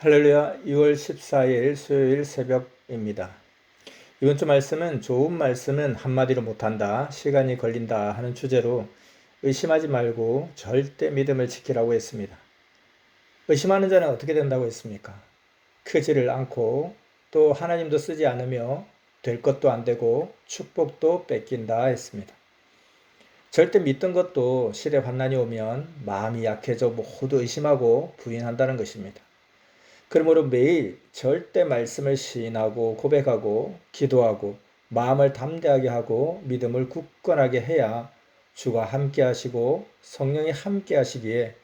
할렐루야 2월 14일 수요일 새벽입니다. 이번 주 말씀은 좋은 말씀은 한마디로 못한다, 시간이 걸린다 하는 주제로 의심하지 말고 절대 믿음을 지키라고 했습니다. 의심하는 자는 어떻게 된다고 했습니까? 크지를 않고 또 하나님도 쓰지 않으며 될 것도 안 되고 축복도 뺏긴다 했습니다. 절대 믿던 것도 시대 환난이 오면 마음이 약해져 모두 의심하고 부인한다는 것입니다. 그러므로 매일 절대 말씀을 시인하고 고백하고 기도하고 마음을 담대하게 하고 믿음을 굳건하게 해야 주가 함께 하시고 성령이 함께 하시기에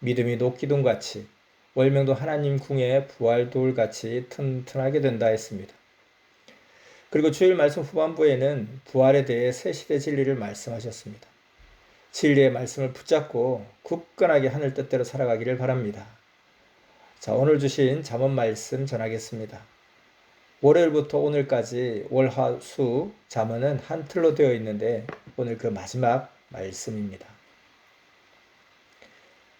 믿음이 녹기둥 같이 월명도 하나님 궁의 부활돌 같이 튼튼하게 된다 했습니다. 그리고 주일 말씀 후반부에는 부활에 대해 새 시대 진리를 말씀하셨습니다. 진리의 말씀을 붙잡고 굳건하게 하늘 뜻대로 살아가기를 바랍니다. 자, 오늘 주신 잠언 말씀 전하겠습니다. 월요일부터 오늘까지 월화수 잠언은 한 틀로 되어 있는데 오늘 그 마지막 말씀입니다.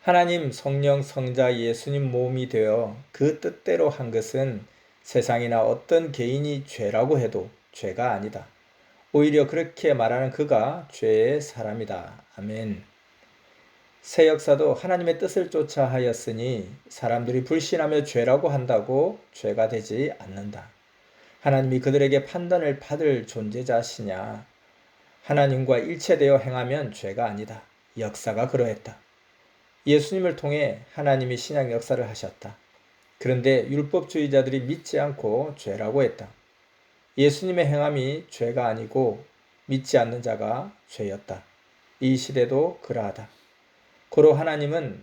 하나님 성령 성자 예수님 몸이 되어 그 뜻대로 한 것은 세상이나 어떤 개인이 죄라고 해도 죄가 아니다. 오히려 그렇게 말하는 그가 죄의 사람이다. 아멘. 새 역사도 하나님의 뜻을 쫓아 하였으니 사람들이 불신하며 죄라고 한다고 죄가 되지 않는다. 하나님이 그들에게 판단을 받을 존재자시냐? 하나님과 일체되어 행하면 죄가 아니다. 역사가 그러했다. 예수님을 통해 하나님이 신약 역사를 하셨다. 그런데 율법주의자들이 믿지 않고 죄라고 했다. 예수님의 행함이 죄가 아니고 믿지 않는 자가 죄였다. 이 시대도 그러하다. 고로 하나님은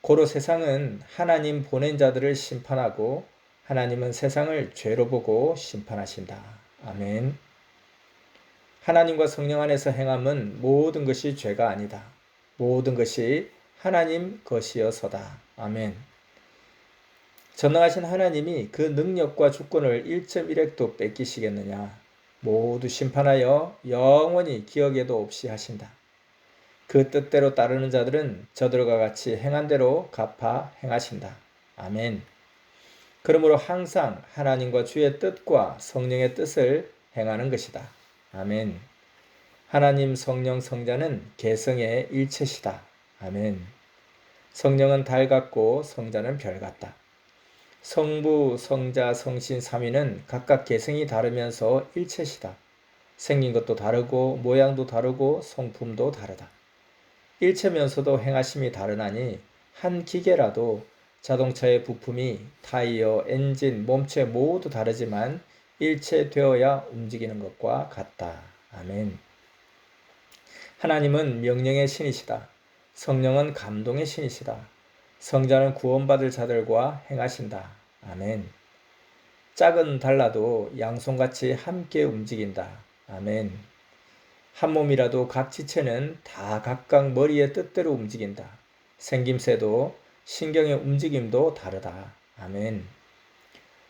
고로 세상은 하나님 보낸 자들을 심판하고 하나님은 세상을 죄로 보고 심판하신다. 아멘. 하나님과 성령 안에서 행함은 모든 것이 죄가 아니다. 모든 것이 하나님 것이어서다. 아멘. 전능하신 하나님이 그 능력과 주권을 1.1핵도 뺏기시겠느냐? 모두 심판하여 영원히 기억에도 없이 하신다. 그 뜻대로 따르는 자들은 저들과 같이 행한 대로 갚아 행하신다. 아멘. 그러므로 항상 하나님과 주의 뜻과 성령의 뜻을 행하는 것이다. 아멘. 하나님 성령 성자는 개성의 일체시다. 아멘. 성령은 달 같고 성자는 별 같다. 성부, 성자, 성신, 삼위는 각각 개성이 다르면서 일체시다. 생긴 것도 다르고 모양도 다르고 성품도 다르다. 일체면서도 행하심이 다르나니 한 기계라도 자동차의 부품이 타이어, 엔진, 몸체 모두 다르지만 일체되어야 움직이는 것과 같다. 아멘. 하나님은 명령의 신이시다. 성령은 감동의 신이시다. 성자는 구원받을 자들과 행하신다. 아멘. 짝은 달라도 양손같이 함께 움직인다. 아멘. 한 몸이라도 각 지체는 다 각각 머리의 뜻대로 움직인다. 생김새도 신경의 움직임도 다르다. 아멘.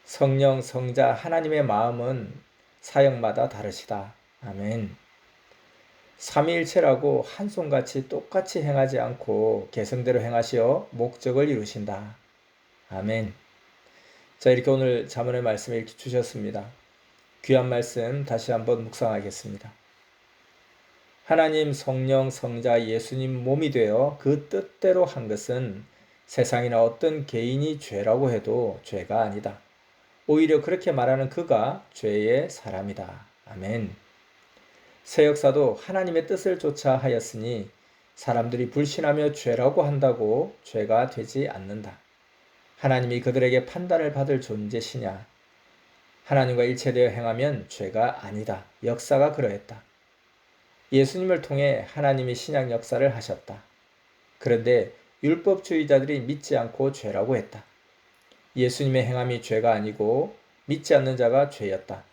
성령, 성자, 하나님의 마음은 사역마다 다르시다. 아멘. 삼위일체라고 한 손같이 똑같이 행하지 않고 개성대로 행하시어 목적을 이루신다. 아멘. 자, 이렇게 오늘 자문의 말씀을 주셨습니다. 귀한 말씀 다시 한번 묵상하겠습니다. 하나님 성령 성자 예수님 몸이 되어 그 뜻대로 한 것은 세상이나 어떤 개인이 죄라고 해도 죄가 아니다. 오히려 그렇게 말하는 그가 죄의 사람이다. 아멘. 새 역사도 하나님의 뜻을 쫓아 하였으니 사람들이 불신하며 죄라고 한다고 죄가 되지 않는다. 하나님이 그들에게 판단을 받을 존재시냐? 하나님과 일체되어 행하면 죄가 아니다. 역사가 그러했다. 예수님을 통해 하나님이 신약 역사를 하셨다. 그런데 율법주의자들이 믿지 않고 죄라고 했다. 예수님의 행함이 죄가 아니고 믿지 않는 자가 죄였다.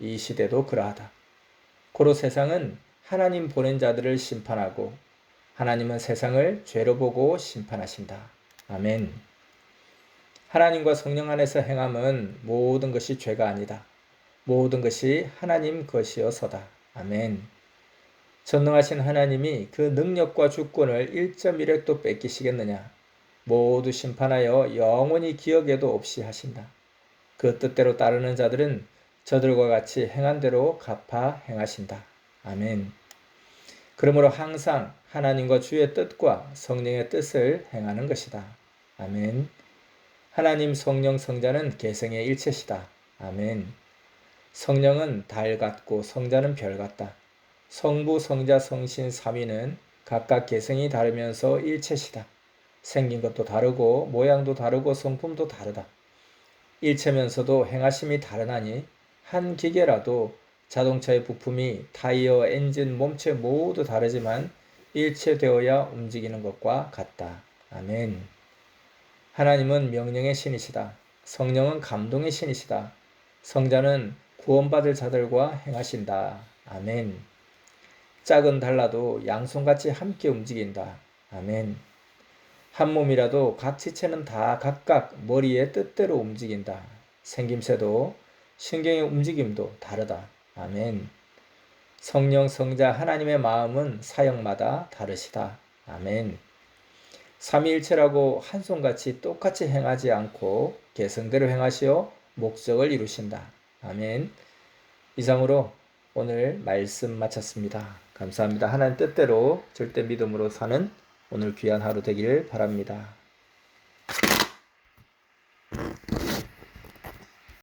이 시대도 그러하다. 고로 세상은 하나님 보낸 자들을 심판하고 하나님은 세상을 죄로 보고 심판하신다. 아멘. 하나님과 성령 안에서 행함은 모든 것이 죄가 아니다. 모든 것이 하나님 것이어서다. 아멘. 전능하신 하나님이 그 능력과 주권을 1.1핵도 뺏기시겠느냐? 모두 심판하여 영원히 기억에도 없이 하신다. 그 뜻대로 따르는 자들은 저들과 같이 행한 대로 갚아 행하신다. 아멘. 그러므로 항상 하나님과 주의 뜻과 성령의 뜻을 행하는 것이다. 아멘. 하나님 성령 성자는 개성의 일체시다. 아멘. 성령은 달 같고 성자는 별 같다. 성부, 성자, 성신, 삼위는 각각 개성이 다르면서 일체시다. 생긴 것도 다르고 모양도 다르고 성품도 다르다. 일체면서도 행하심이 다르나니 한 기계라도 자동차의 부품이 타이어, 엔진, 몸체 모두 다르지만 일체되어야 움직이는 것과 같다. 아멘. 하나님은 명령의 신이시다. 성령은 감동의 신이시다. 성자는 구원받을 자들과 행하신다. 아멘. 짝은 달라도 양손같이 함께 움직인다. 아멘. 한 몸이라도 각 지체는 다 각각 머리의 뜻대로 움직인다. 생김새도 신경의 움직임도 다르다. 아멘. 성령 성자 하나님의 마음은 사역마다 다르시다. 아멘. 삼위일체라고 한 손같이 똑같이 행하지 않고 개성대로 행하시어 목적을 이루신다. 아멘. 이상으로 오늘 말씀 마쳤습니다. 감사합니다. 하나님 뜻대로 절대 믿음으로 사는 오늘 귀한 하루 되기를 바랍니다.